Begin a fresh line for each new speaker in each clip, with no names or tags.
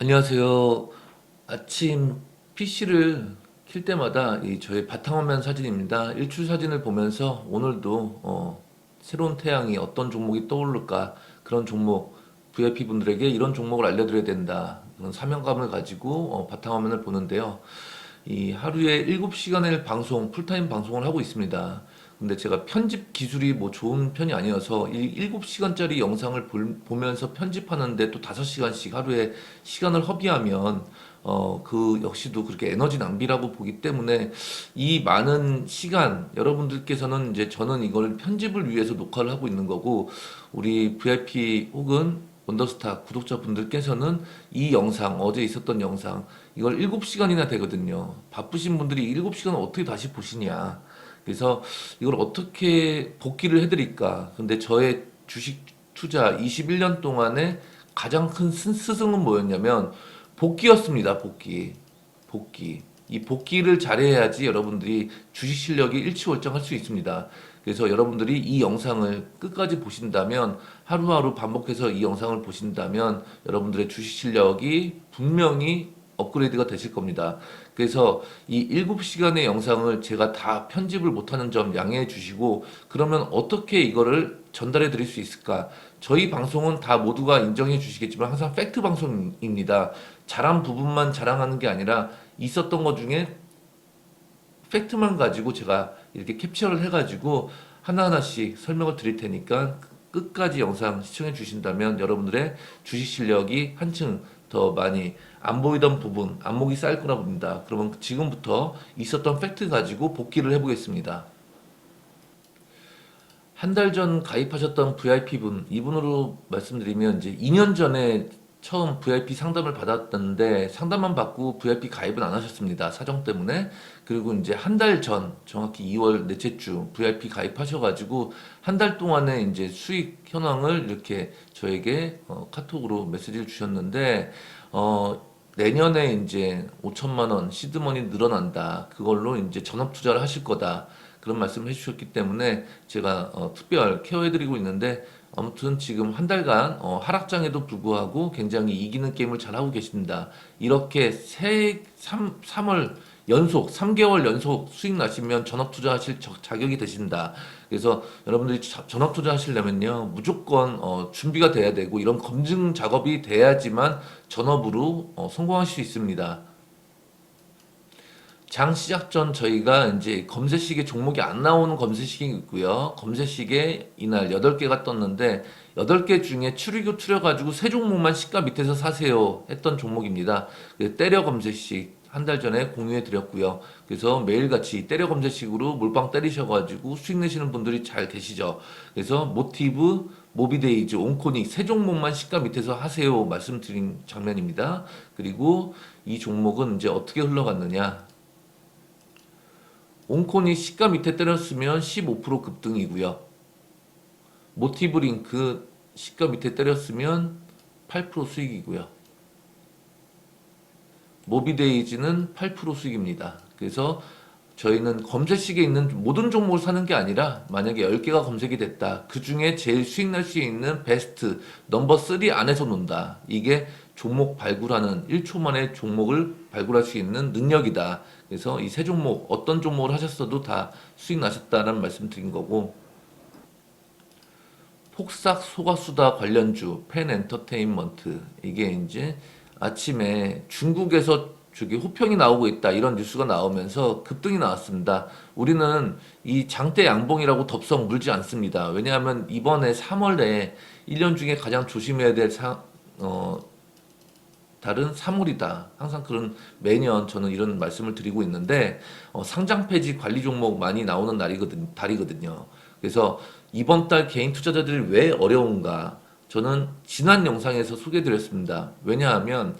안녕하세요. 아침 PC를 킬 때마다 이 저의 바탕화면 사진입니다. 일출 사진을 보면서 오늘도 어, 새로운 태양이 어떤 종목이 떠오를까 그런 종목 VIP 분들에게 이런 종목을 알려드려야 된다 그런 사명감을 가지고 어, 바탕화면을 보는데요. 이 하루에 7시간을 방송 풀타임 방송을 하고 있습니다. 근데 제가 편집 기술이 뭐 좋은 편이 아니어서 이 7시간짜리 영상을 볼- 보면서 편집하는데 또 5시간씩 하루에 시간을 허비하면 어, 그 역시도 그렇게 에너지 낭비라고 보기 때문에 이 많은 시간 여러분들께서는 이제 저는 이걸 편집을 위해서 녹화를 하고 있는 거고 우리 VIP 혹은 원더스타 구독자분들께서는 이 영상 어제 있었던 영상 이걸 7시간이나 되거든요. 바쁘신 분들이 7시간을 어떻게 다시 보시냐. 그래서 이걸 어떻게 복귀를 해드릴까? 근데 저의 주식 투자 21년 동안에 가장 큰 스- 스승은 뭐였냐면 복귀였습니다. 복귀. 복귀. 이 복귀를 잘해야지 여러분들이 주식 실력이 일치월장할 수 있습니다. 그래서 여러분들이 이 영상을 끝까지 보신다면 하루하루 반복해서 이 영상을 보신다면 여러분들의 주식 실력이 분명히 업그레이드가 되실 겁니다. 그래서 이 7시간의 영상을 제가 다 편집을 못하는 점 양해해 주시고 그러면 어떻게 이거를 전달해 드릴 수 있을까? 저희 방송은 다 모두가 인정해 주시겠지만 항상 팩트 방송입니다. 잘한 부분만 자랑하는 게 아니라 있었던 것 중에 팩트만 가지고 제가 이렇게 캡처를 해가지고 하나하나씩 설명을 드릴 테니까 끝까지 영상 시청해 주신다면 여러분들의 주식 실력이 한층 더 많이 안 보이던 부분, 안목이 쌓일 거라 봅니다. 그러면 지금부터 있었던 팩트 가지고 복귀를 해보겠습니다. 한 달 전 가입하셨던 VIP 분, 이분으로 말씀드리면 이제 2년 전에 처음 VIP 상담을 받았는데 상담만 받고 VIP 가입은 안 하셨습니다. 사정 때문에. 그리고 이제 한 달 전, 정확히 2월 넷째 주 VIP 가입하셔가지고 한 달 동안에 이제 수익 현황을 이렇게 저에게 어, 카톡으로 메시지를 주셨는데, 어, 내년에 이제 5천만 원 시드머니 늘어난다. 그걸로 이제 전업 투자를 하실 거다. 그런 말씀을 해주셨기 때문에 제가 어, 특별 케어해드리고 있는데 아무튼 지금 한 달간 어, 하락장에도 불구하고 굉장히 이기는 게임을 잘 하고 계십니다. 이렇게 세, 3, 3월 연속 3개월 연속 수익 나시면 전업 투자하실 저- 자격이 되신다. 그래서 여러분들이 자- 전업 투자하시려면요 무조건 어, 준비가 돼야 되고 이런 검증 작업이 돼야지만 전업으로 어, 성공하실 수 있습니다. 장 시작 전 저희가 이제 검색식에 종목이 안 나오는 검색식이 있고요. 검색식에 이날 8개가 떴는데 8개 중에 추리고 추려가지고 세 종목만 시가 밑에서 사세요 했던 종목입니다. 그 때려 검색식 한 달 전에 공유해 드렸고요. 그래서 매일같이 때려 검색식으로 몰빵 때리셔가지고 수익 내시는 분들이 잘 계시죠. 그래서 모티브, 모비데이즈, 온코닉 세 종목만 시가 밑에서 하세요 말씀드린 장면입니다. 그리고 이 종목은 이제 어떻게 흘러갔느냐. 온콘이 시가 밑에 때렸으면 15% 급등이고요. 모티브 링크 시가 밑에 때렸으면 8% 수익이고요. 모비데이즈는 8% 수익입니다. 그래서 저희는 검색식에 있는 모든 종목을 사는 게 아니라 만약에 10개가 검색이 됐다. 그 중에 제일 수익 날 수 있는 베스트 넘버 3 안에서 논다. 이게 종목 발굴하는 1초 만에 종목을 발굴할 수 있는 능력이다. 그래서 이 세 종목 어떤 종목을 하셨어도 다 수익 나셨다는 말씀 드린 거고 폭삭 소가수다 관련주 펜 엔터테인먼트 이게 이제 아침에 중국에서 저기 호평이 나오고 있다 이런 뉴스가 나오면서 급등이 나왔습니다. 우리는 이 장대 양봉이라고 덥석 물지 않습니다. 왜냐하면 이번에 3월에 1년 중에 가장 조심해야 될 사, 어, 달은 3월이다. 항상 그런 매년 저는 이런 말씀을 드리고 있는데 어, 상장 폐지 관리 종목 많이 나오는 날이거든 달이거든요. 그래서 이번 달 개인 투자자들이 왜 어려운가? 저는 지난 영상에서 소개드렸습니다. 왜냐하면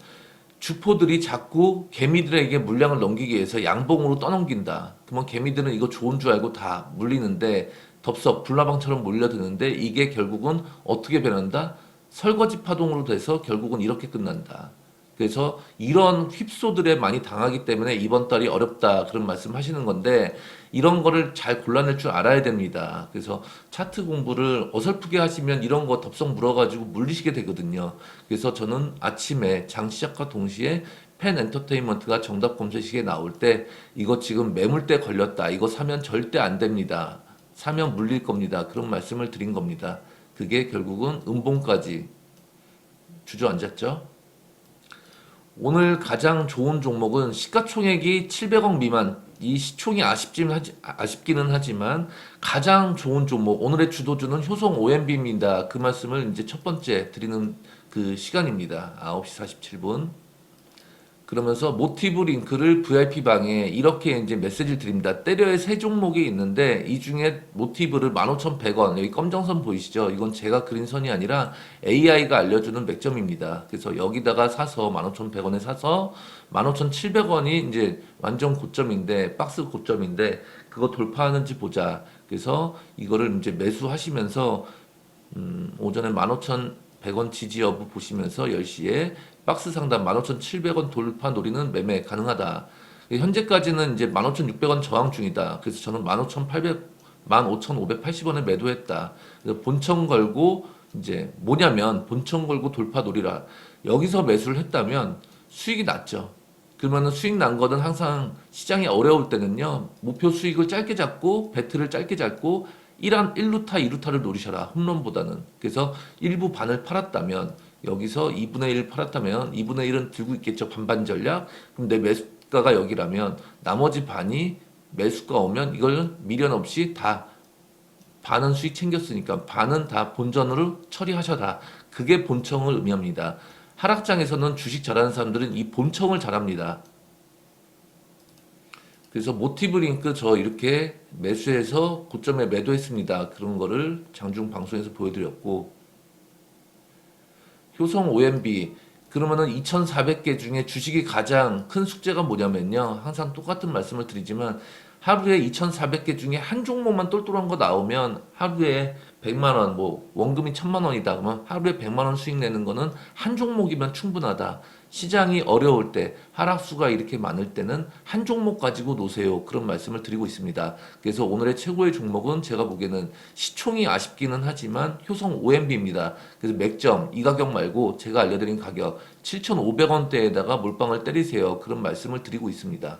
주포들이 자꾸 개미들에게 물량을 넘기기 위해서 양봉으로 떠넘긴다. 그러면 개미들은 이거 좋은 줄 알고 다 물리는데 덥석 불나방처럼 몰려드는데 이게 결국은 어떻게 변한다? 설거지 파동으로 돼서 결국은 이렇게 끝난다. 그래서 이런 휩소들에 많이 당하기 때문에 이번 달이 어렵다 그런 말씀 하시는 건데 이런 거를 잘 골라낼 줄 알아야 됩니다. 그래서 차트 공부를 어설프게 하시면 이런 거 덥석 물어가지고 물리시게 되거든요. 그래서 저는 아침에 장 시작과 동시에 펜 엔터테인먼트가 정답 검색식에 나올 때 이거 지금 매물대 걸렸다. 이거 사면 절대 안 됩니다. 사면 물릴 겁니다. 그런 말씀을 드린 겁니다. 그게 결국은 음봉까지 주저앉았죠. 오늘 가장 좋은 종목은 시가총액이 700억 미만. 이 시총이 아쉽지는 하지, 아쉽기는 하지 만 가장 좋은 종목 오늘의 주도주는 효성 OMB입니다. 그 말씀을 이제 첫 번째 드리는 그 시간입니다. 9시 47분. 그러면서 모티브 링크를 VIP 방에 이렇게 이제 메시지를 드립니다. 때려의 세 종목이 있는데 이 중에 모티브를 15,100원 여기 검정선 보이시죠? 이건 제가 그린 선이 아니라 AI가 알려주는 맥점입니다. 그래서 여기다가 사서 15,100원에 사서 15,700원이 이제 완전 고점인데 박스 고점인데 그거 돌파하는지 보자. 그래서 이거를 이제 매수하시면서 음, 오전에 15,100원 지지 여부 보시면서 10시에 박스 상단 15,700원 돌파 노리는 매매 가능하다. 현재까지는 이제 15,600원 저항 중이다. 그래서 저는 15,800, 15,580원에 매도했다. 본청 걸고 이제 뭐냐면 본청 걸고 돌파 노리라. 여기서 매수를 했다면 수익이 났죠. 그러면은 수익 난 거는 항상 시장이 어려울 때는요. 목표 수익을 짧게 잡고 배트를 짧게 잡고 1한 1루타 2루타를 노리셔라. 홈런보다는. 그래서 일부 반을 팔았다면 여기서 2분의 1 팔았다면 2분의 1은 들고 있겠죠. 반반 전략. 그럼 내 매수가가 여기라면 나머지 반이 매수가 오면 이걸 미련 없이 다 반은 수익 챙겼으니까 반은 다 본전으로 처리하셔라. 그게 본청을 의미합니다. 하락장에서는 주식 잘하는 사람들은 이 본청을 잘합니다. 그래서 모티브 링크 저 이렇게 매수해서 고점에 매도했습니다. 그런 거를 장중 방송에서 보여드렸고 효성 OMB 그러면은 2,400개 중에 주식이 가장 큰 숙제가 뭐냐면요. 항상 똑같은 말씀을 드리지만 하루에 2,400개 중에 한 종목만 똘똘한 거 나오면 하루에 100만 원, 뭐 원금이 1000만 원이다 그러면 하루에 100만 원 수익 내는 거는 한 종목이면 충분하다. 시장이 어려울 때 하락수가 이렇게 많을 때는 한 종목 가지고 노세요. 그런 말씀을 드리고 있습니다. 그래서 오늘의 최고의 종목은 제가 보기에는 시총이 아쉽기는 하지만 효성 OMB입니다. 그래서 맥점 이 가격 말고 제가 알려드린 가격 7,500원대에다가 몰빵을 때리세요. 그런 말씀을 드리고 있습니다.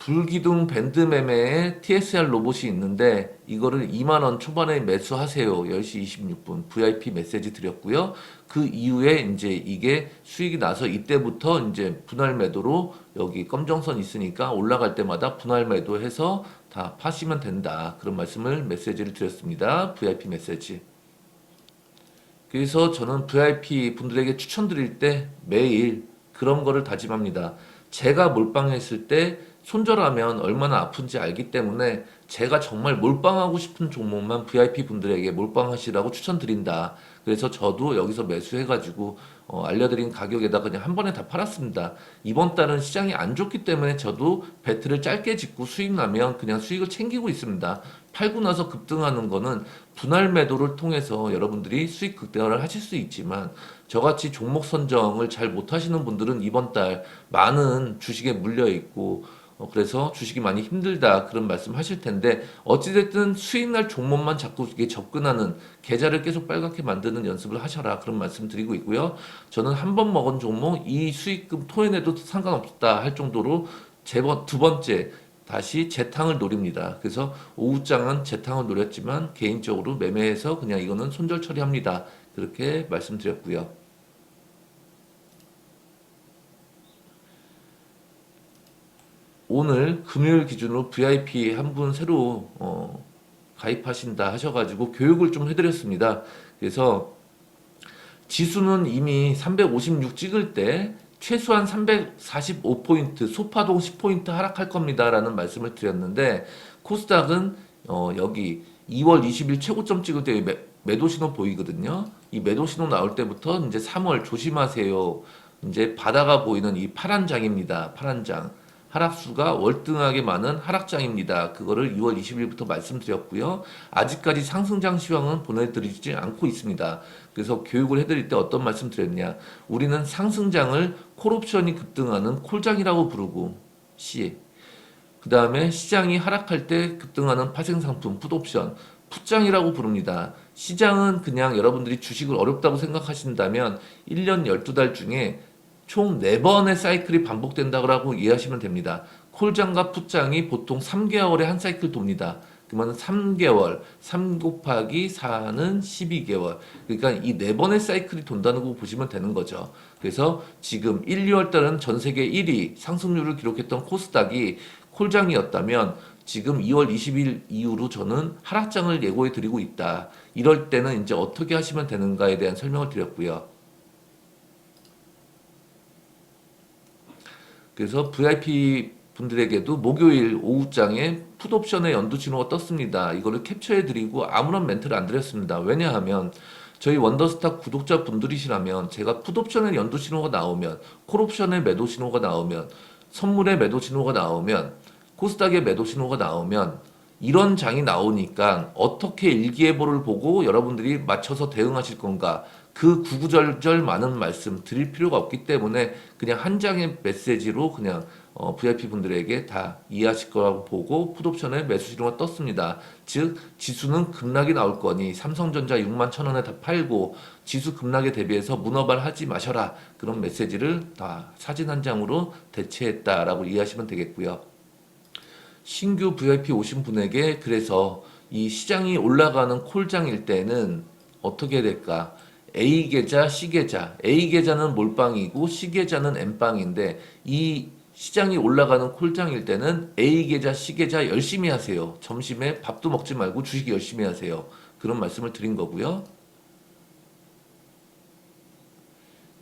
불기둥 밴드 매매에 TSR 로봇이 있는데 이거를 2만 원 초반에 매수하세요. 10시 26분 VIP 메시지 드렸고요. 그 이후에 이제 이게 수익이 나서 이때부터 이제 분할 매도로 여기 검정선 있으니까 올라갈 때마다 분할 매도해서 다 파시면 된다. 그런 말씀을 메시지를 드렸습니다. VIP 메시지. 그래서 저는 VIP 분들에게 추천드릴 때 매일 그런 거를 다짐합니다. 제가 몰빵했을 때 손절하면 얼마나 아픈지 알기 때문에 제가 정말 몰빵하고 싶은 종목만 VIP 분들에게 몰빵하시라고 추천드린다. 그래서 저도 여기서 매수해가지고 어, 알려드린 가격에다 그냥 한 번에 다 팔았습니다. 이번 달은 시장이 안 좋기 때문에 저도 배트를 짧게 짓고 수익 나면 그냥 수익을 챙기고 있습니다. 팔고 나서 급등하는 거는 분할 매도를 통해서 여러분들이 수익 극대화를 하실 수 있지만 저같이 종목 선정을 잘 못하시는 분들은 이번 달 많은 주식에 물려 있고 어, 그래서 주식이 많이 힘들다 그런 말씀 하실 텐데 어찌됐든 수익 날 종목만 자꾸 이게 접근하는 계좌를 계속 빨갛게 만드는 연습을 하셔라 그런 말씀 드리고 있고요. 저는 한 번 먹은 종목 이 수익금 토해내도 상관없다 할 정도로 제번 두 번째 다시 재탕을 노립니다. 그래서 오후장은 재탕을 노렸지만 개인적으로 매매해서 그냥 이거는 손절 처리합니다. 그렇게 말씀드렸고요. 오늘 금요일 기준으로 VIP 한 분 새로 어, 가입하신다 하셔가지고 교육을 좀 해드렸습니다. 그래서 지수는 이미 356 찍을 때 최소한 345포인트, 소파동 10포인트 하락할 겁니다 라는 말씀을 드렸는데 코스닥은 어, 여기 2월 20일 최고점 찍을 때 매, 매도 신호 보이거든요. 이 매도 신호 나올 때부터 이제 3월 조심하세요. 이제 바다가 보이는 이 파란 장입니다. 파란 장. 하락수가 월등하게 많은 하락장입니다. 그거를 2월 20일부터 말씀드렸고요. 아직까지 상승장 시황은 보내드리지 않고 있습니다. 그래서 교육을 해드릴 때 어떤 말씀 드렸냐. 우리는 상승장을 콜옵션이 급등하는 콜장이라고 부르고, C. 그 다음에 시장이 하락할 때 급등하는 파생상품, 풋옵션, 풋장이라고 부릅니다. 시장은 그냥 여러분들이 주식을 어렵다고 생각하신다면 1년 12달 중에 총 4번의 사이클이 반복된다고 이해하시면 됩니다. 콜장과 풋장이 보통 3개월에 한 사이클 돕니다. 그러면 3개월, 3 곱하기 4는 12개월. 그러니까 이 4번의 사이클이 돈다는 거 보시면 되는 거죠. 그래서 지금 1, 2월 달은 전 세계 1위 상승률을 기록했던 코스닥이 콜장이었다면 지금 2월 20일 이후로 저는 하락장을 예고해 드리고 있다. 이럴 때는 이제 어떻게 하시면 되는가에 대한 설명을 드렸고요. 그래서 VIP 분들에게도 목요일 오후장에 풋옵션의 연두 신호가 떴습니다. 이거를 캡처해 드리고 아무런 멘트를 안 드렸습니다. 왜냐하면 저희 원더스타 구독자 분들이시라면 제가 풋옵션의 연두 신호가 나오면 콜옵션의 매도 신호가 나오면 선물의 매도 신호가 나오면 코스닥의 매도 신호가 나오면 이런 장이 나오니까 어떻게 일기예보를 보고 여러분들이 맞춰서 대응하실 건가 그 구구절절 많은 말씀 드릴 필요가 없기 때문에 그냥 한 장의 메시지로 그냥 어, VIP 분들에게 다 이해하실 거라고 보고 풋옵션에 매수 신호가 떴습니다. 즉 지수는 급락이 나올 거니 삼성전자 6만 천 원에 다 팔고 지수 급락에 대비해서 문어발 하지 마셔라 그런 메시지를 다 사진 한 장으로 대체했다라고 이해하시면 되겠고요. 신규 VIP 오신 분에게 그래서 이 시장이 올라가는 콜장일 때는 어떻게 될까? A 계좌, C 계좌. A 계좌는 몰빵이고 C 계좌는 M빵인데 이 시장이 올라가는 콜장일 때는 A 계좌, C 계좌 열심히 하세요. 점심에 밥도 먹지 말고 주식 열심히 하세요. 그런 말씀을 드린 거고요.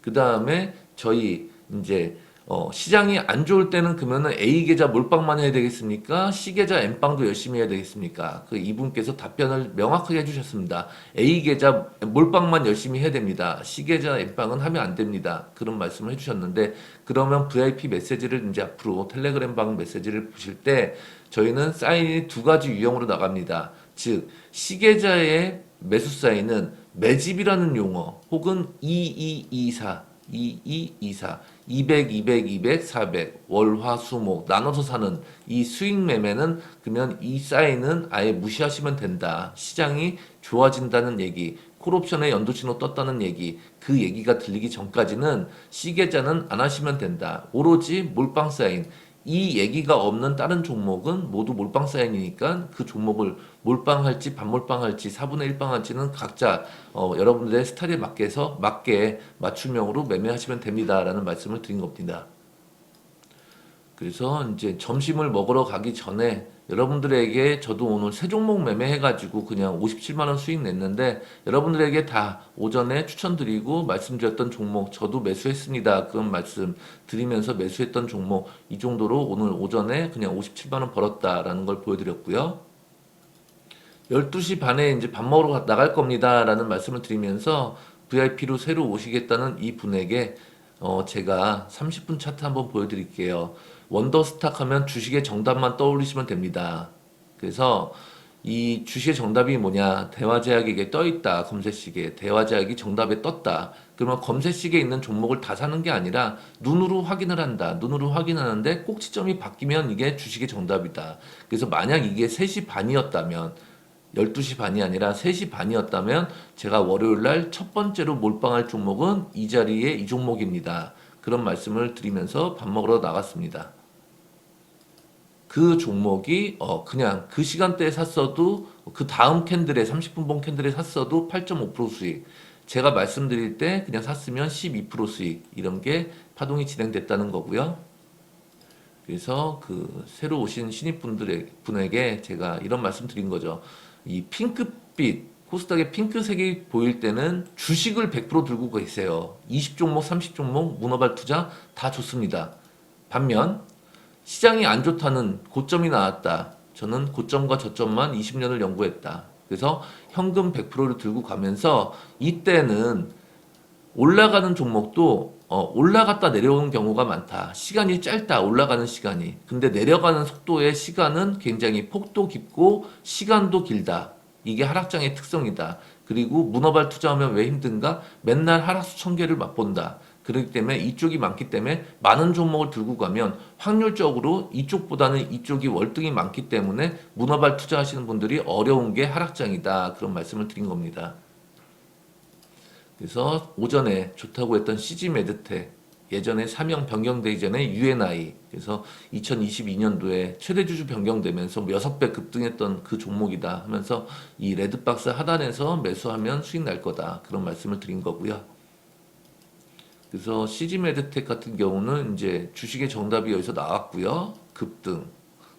그 다음에 저희 이제 어, 시장이 안 좋을 때는 그러면은 A 계좌 몰빵만 해야 되겠습니까? C 계좌 M빵도 열심히 해야 되겠습니까? 그 이분께서 답변을 명확하게 해주셨습니다. A 계좌 몰빵만 열심히 해야 됩니다. C 계좌 M빵은 하면 안 됩니다. 그런 말씀을 해주셨는데 그러면 VIP 메시지를 이제 앞으로 텔레그램 방 메시지를 보실 때 저희는 사인이 두 가지 유형으로 나갑니다. 즉 C 계좌의 매수 사인은 매집이라는 용어 혹은 2224 2224 200, 200, 200, 400 월화 수목 나눠서 사는 이 수익 매매는 그러면 이 사인은 아예 무시하시면 된다. 시장이 좋아진다는 얘기, 콜옵션에 연두신호 떴다는 얘기, 그 얘기가 들리기 전까지는 시계자는 안 하시면 된다. 오로지 몰빵 사인. 이 얘기가 없는 다른 종목은 모두 몰빵 사인이니까 그 종목을 몰빵할지 반몰빵할지 4분의 1빵 할지는 각자 어, 여러분들의 스타일에 맞게서 맞게 맞춤형으로 매매하시면 됩니다라는 말씀을 드린 겁니다. 그래서 이제 점심을 먹으러 가기 전에 여러분들에게 저도 오늘 세 종목 매매해가지고 그냥 57만 원 수익 냈는데 여러분들에게 다 오전에 추천드리고 말씀드렸던 종목 저도 매수했습니다. 그런 말씀 드리면서 매수했던 종목 이 정도로 오늘 오전에 그냥 57만 원 벌었다라는 걸 보여드렸고요. 12시 반에 이제 밥 먹으러 가- 나갈 겁니다 라는 말씀을 드리면서 VIP로 새로 오시겠다는 이 분에게 어 제가 30분 차트 한번 보여드릴게요. 원더스탁 하면 주식의 정답만 떠올리시면 됩니다. 그래서 이 주식의 정답이 뭐냐? 대화제약에게 떠 있다. 검색시계. 대화제약이 정답에 떴다. 그러면 검색시계에 있는 종목을 다 사는 게 아니라 눈으로 확인을 한다. 눈으로 확인하는데 꼭지점이 바뀌면 이게 주식의 정답이다. 그래서 만약 이게 3시 반이었다면 12시 반이 아니라 3시 반이었다면 제가 월요일 날 첫 번째로 몰빵할 종목은 이 자리에 이 종목입니다. 그런 말씀을 드리면서 밥 먹으러 나갔습니다. 그 종목이 어 그냥 그 시간대에 샀어도 그 다음 캔들에 30분 본 캔들에 샀어도 8.5% 수익. 제가 말씀드릴 때 그냥 샀으면 12% 수익 이런 게 파동이 진행됐다는 거고요. 그래서 그 새로 오신 신입분들의 분에게 제가 이런 말씀 드린 거죠. 이 핑크빛 코스닥의 핑크색이 보일 때는 주식을 100% 들고 계세요. 20종목, 30종목, 문어발 투자 다 좋습니다. 반면 시장이 안 좋다는 고점이 나왔다. 저는 고점과 저점만 20년을 연구했다. 그래서 현금 100%를 들고 가면서 이때는 올라가는 종목도 어, 올라갔다 내려오는 경우가 많다. 시간이 짧다. 올라가는 시간이. 근데 내려가는 속도의 시간은 굉장히 폭도 깊고 시간도 길다. 이게 하락장의 특성이다. 그리고 문어발 투자하면 왜 힘든가? 맨날 하락수 천 개를 맛본다. 그렇기 때문에 이쪽이 많기 때문에 많은 종목을 들고 가면 확률적으로 이쪽보다는 이쪽이 월등히 많기 때문에 문어발 투자하시는 분들이 어려운 게 하락장이다. 그런 말씀을 드린 겁니다. 그래서 오전에 좋다고 했던 CG 메드텍 예전에 사명 변경되기 전에 UNI 그래서 2022년도에 최대 주주 변경되면서 뭐 6배 급등했던 그 종목이다 하면서 이 레드박스 하단에서 매수하면 수익 날 거다 그런 말씀을 드린 거고요. 그래서 CG 메드텍 같은 경우는 이제 주식의 정답이 여기서 나왔고요. 급등.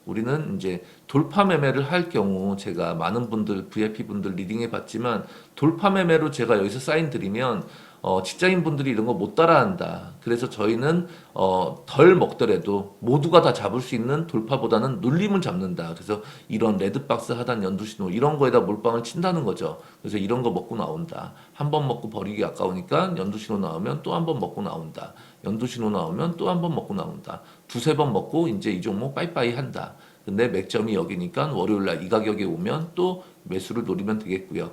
우리는 이제 돌파 매매를 할 경우 제가 많은 분들 VIP 분들 리딩해 봤지만 돌파 매매로 제가 여기서 사인 드리면 어, 직장인 분들이 이런 거 못 따라한다. 그래서 저희는 어, 덜 먹더라도 모두가 다 잡을 수 있는 돌파보다는 눌림을 잡는다. 그래서 이런 레드박스 하단 연두신호 이런 거에다 몰빵을 친다는 거죠. 그래서 이런 거 먹고 나온다. 한 번 먹고 버리기 아까우니까 연두신호 나오면 또 한 번 먹고 나온다. 연두신호 나오면 또 한 번 먹고 나온다. 두세 번 먹고 이제 이 종목 빠이빠이 한다. 근데 맥점이 여기니까 월요일 날 이 가격에 오면 또 매수를 노리면 되겠고요.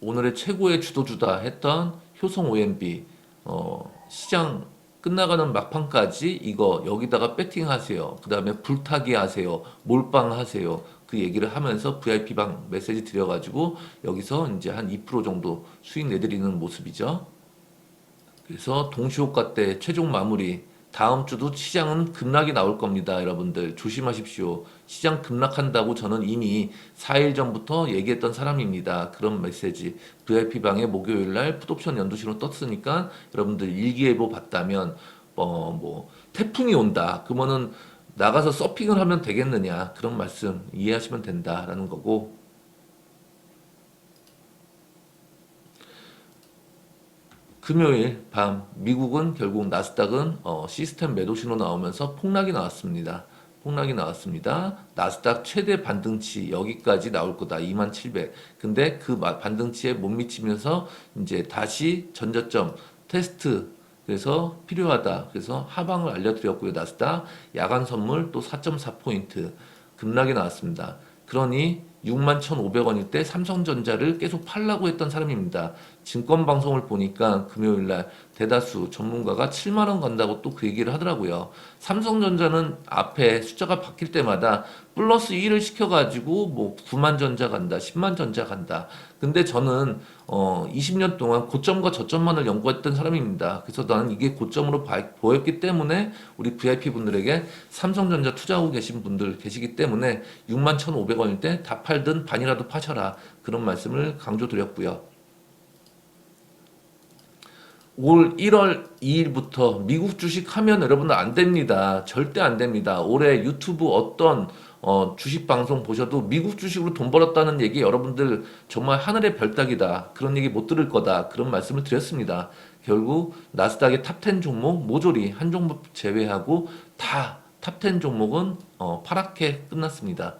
오늘의 최고의 주도주다 했던 효성 OMB 어, 시장 끝나가는 막판까지 이거 여기다가 배팅하세요. 그 다음에 불타기 하세요. 몰빵 하세요. 그 얘기를 하면서 VIP방 메시지 드려가지고 여기서 이제 한 2% 정도 수익 내드리는 모습이죠. 그래서 동시호가 때 최종 마무리 다음 주도 시장은 급락이 나올 겁니다. 여러분들 조심하십시오. 시장 급락한다고 저는 이미 4일 전부터 얘기했던 사람입니다. 그런 메시지 VIP 방에 목요일 날 풋옵션 연두시로 떴으니까 여러분들 일기예보 봤다면 어 뭐 태풍이 온다. 그러면은 나가서 서핑을 하면 되겠느냐 그런 말씀 이해하시면 된다라는 거고 금요일 밤 미국은 결국 나스닥은 어, 시스템 매도 신호 나오면서 폭락이 나왔습니다. 폭락이 나왔습니다. 나스닥 최대 반등치 여기까지 나올 거다. 2700. 근데 그 마- 반등치에 못 미치면서 이제 다시 전저점 테스트 그래서 필요하다. 그래서 하방을 알려드렸고요. 나스닥 야간 선물 또 4.4포인트 급락이 나왔습니다. 그러니 61,500원일 때 삼성전자를 계속 팔라고 했던 사람입니다. 증권 방송을 보니까 금요일 날 대다수 전문가가 7만 원 간다고 또 그 얘기를 하더라고요. 삼성전자는 앞에 숫자가 바뀔 때마다 플러스 1을 시켜 가지고 뭐 9만 전자 간다, 10만 전자 간다. 근데 저는 어 20년 동안 고점과 저점만을 연구했던 사람입니다. 그래서 나는 이게 고점으로 봐- 보였기 때문에 우리 VIP 분들에게 삼성전자 투자하고 계신 분들 계시기 때문에 61,500원일 때 다 팔든 반이라도 파셔라. 그런 말씀을 강조드렸고요. 올 1월 2일부터 미국 주식 하면 여러분들 안 됩니다. 절대 안 됩니다. 올해 유튜브 어떤 어, 주식 방송 보셔도 미국 주식으로 돈 벌었다는 얘기 여러분들 정말 하늘의 별따기다. 그런 얘기 못 들을 거다. 그런 말씀을 드렸습니다. 결국 나스닥의 탑10 종목 모조리 한 종목 제외하고 다 탑10 종목은 어, 파랗게 끝났습니다.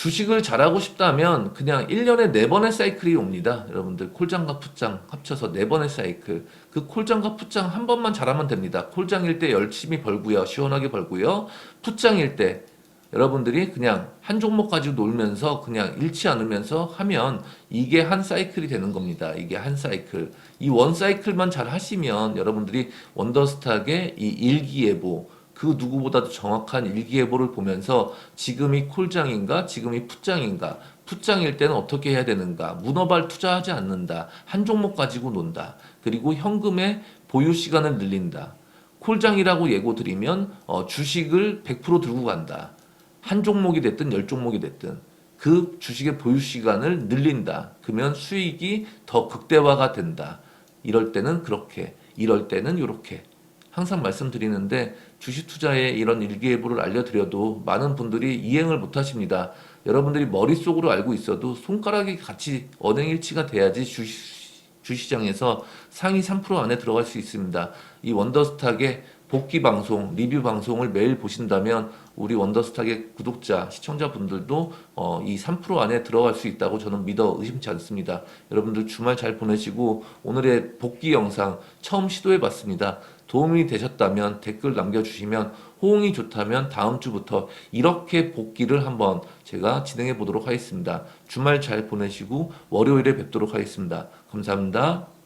주식을 잘하고 싶다면 그냥 1년에 4번의 사이클이 옵니다. 여러분들 콜장과 풋장 합쳐서 4번의 사이클. 그 콜장과 풋장 한 번만 잘하면 됩니다. 콜장일 때 열심히 벌고요. 시원하게 벌고요. 풋장일 때 여러분들이 그냥 한 종목 가지고 놀면서 그냥 잃지 않으면서 하면 이게 한 사이클이 되는 겁니다. 이게 한 사이클. 이 원 사이클만 잘 하시면 여러분들이 원더스탁의 이 일기예보 그 누구보다도 정확한 일기예보를 보면서 지금이 콜장인가 지금이 풋장인가 풋장일 때는 어떻게 해야 되는가 문어발 투자하지 않는다 한 종목 가지고 논다 그리고 현금의 보유 시간을 늘린다. 콜장이라고 예고 드리면 어, 주식을 100% 들고 간다. 한 종목이 됐든 열 종목이 됐든 그 주식의 보유 시간을 늘린다. 그러면 수익이 더 극대화가 된다. 이럴 때는 그렇게 이럴 때는 이렇게 항상 말씀드리는데 주식 투자에 이런 일기예보를 알려드려도 많은 분들이 이행을 못 하십니다. 여러분들이 머릿속으로 알고 있어도 손가락이 같이 언행일치가 돼야지 주식, 주시장에서 상위 3% 안에 들어갈 수 있습니다. 이 원더스탁의 복귀 방송, 리뷰 방송을 매일 보신다면 우리 원더스탁의 구독자, 시청자분들도 어, 이 3% 안에 들어갈 수 있다고 저는 믿어 의심치 않습니다. 여러분들 주말 잘 보내시고 오늘의 복귀 영상 처음 시도해 봤습니다. 도움이 되셨다면 댓글 남겨주시면 호응이 좋다면 다음 주부터 이렇게 복귀를 한번 제가 진행해 보도록 하겠습니다. 주말 잘 보내시고 월요일에 뵙도록 하겠습니다. 감사합니다.